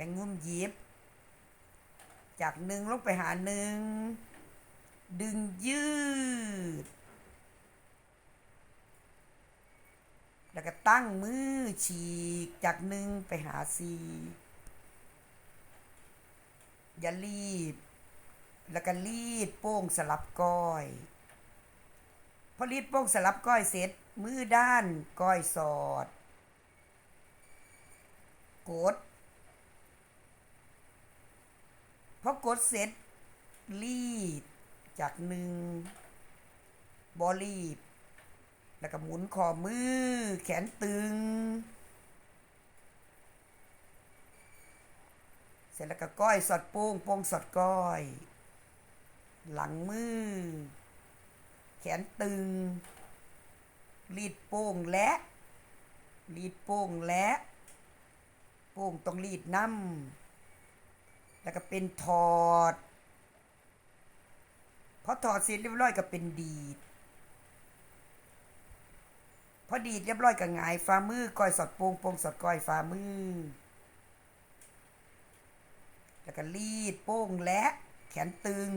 มงมุมหยิบ จากหนึ่งลงไปหาหนึ่ง ดึงยืด แล้วก็ตั้งมือฉีกจากหนึ่งไปหาสี่อย่ารีบ แล้วก็รีดโป้งสลับก้อย พอรีดโป้งสลับก้อยเสร็จ มือด้านก้อยสอด กด พอกดเสร็จรีดจากหนึ่งบอรีบ แล้วก็หมุนคอมือ แขนตึง เสร็จแล้วก็ก้อยสอดโป้งโป้งสอดก้อย หลังมือ แขนตึง รีดโป้งและ รีดโป้งและ โป้งต้องรีดน้ำ แล้วก็เป็นถอดพอถอดเสร็จเรียบร้อยก็เป็นดีด พอดีดเรียบร้อยก็หงายฝ่ามือก้อยสอดโป้งโป้งสอดก้อยฝ่ามือ แล้วก็รีดโป้งและแขนตึง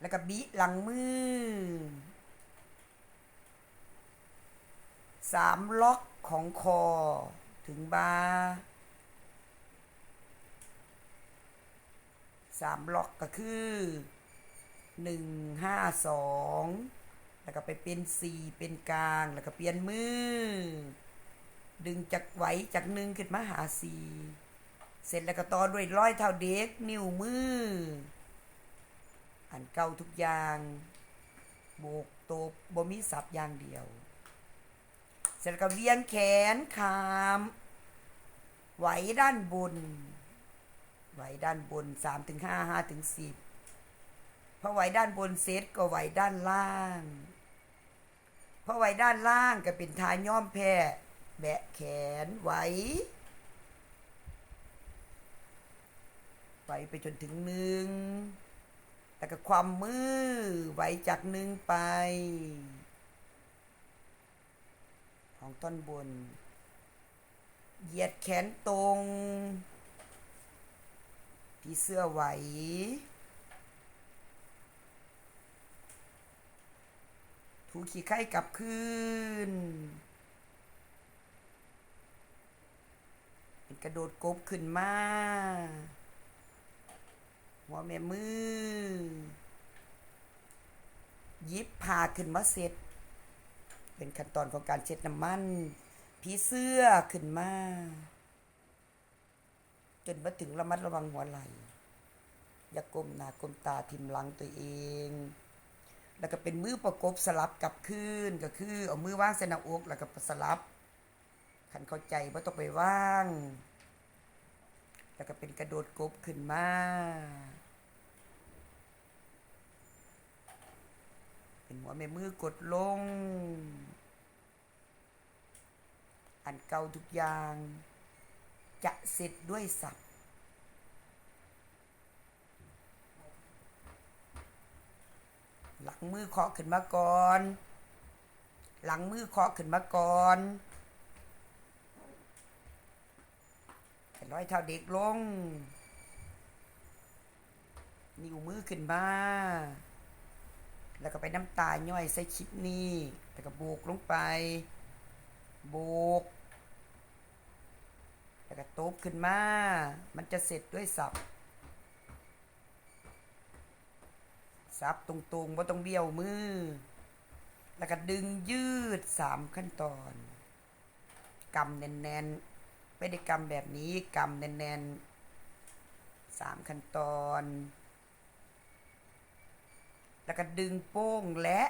แล้วก็บิหลังมือสามล็อกของคอถึงบา สามล็อกก็คือหนึ่งห้าสองแล้วก็ไปเป็นสี่เป็นกลาง แล้วก็เปลี่ยนมือ ดึงจากไหวจากหนึ่งขึ้นมาหาสี่เสร็จแล้วก็ต่อด้วยร้อยเท่าเด็ก นิ้วมือ อันเก่าทุกอย่างโบกโตบบ่มีสับอย่างเดียว เสร็จแล้วก็เวียนแขนขาม ไหวด้านบน ไหวด้านบนสามถึงห้าห้าถึงสิบพอไหวด้านบนเซตก็ไหวด้านล่างพอไหวด้านล่างก็เป็นทาย่อมแพร่แบะแขนไหวไหวไปจนถึงหนึ่งแล้วก็ความมือไหวจากหนึ่งไป ของต้นบน เหยียดแขนตรง พี่เสื้อไหว ถูขี้ไข่กลับคืนเป็นกระโดดกบขึ้นมาหัวแม่มือ ยิบผ่าขึ้นมาเสร็จ เป็นขั้นตอนของการเช็ดน้ำมันผีเสื้อขึ้นมา จนมาถึงระมัดระวังหัวไหล่อย่ากก้มหน้าก้มตาทิมหลังตัวเอง แล้วก็เป็นมือประกบสลับกลับคืนก็คือเอามือว่างเสนาอกแล้วก็สลับขันเข้าใจว่าต้องไปว่าง แล้วก็เป็นกระโดดกบขึ้นมาเป็นหัวแม่มือกดลง อันเก่าทุกอย่าง จะเสร็จด้วยสับหลังมือเคาะขึ้นมาก่อน หลังมือเคาะขึ้นมาก่อนให้ร้อยเท้าเด็กลง นิ้วมือขึ้นมาแล้วก็ไปน้ำตาย่อยใส่คลิปนี้ แล้วก็โบกลงไป โบก แล้วก็ตบขึ้นมา มันจะเสร็จด้วยสับ สับตรงๆว่าต้องเบี้ยวมือ แล้วก็ดึงยืดสามขั้นตอนกำแน่นๆ ไม่ได้กำแบบนี้กำแน่นๆสามขั้นตอน แล้วก็ดึงโป้งและ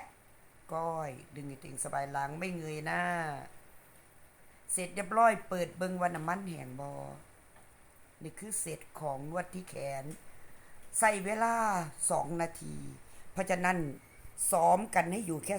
ก้อย ดึงให้ถึงสบายหลังไม่เงยหน้า เสร็จเรียบร้อยเปิดเบิงวันน้ำมันแห่งบอนี่คือเสร็จของนวดที่แขน ใส่เวลาสองนาที เพราะฉะนั้นซ้อมกันให้อยู่แค่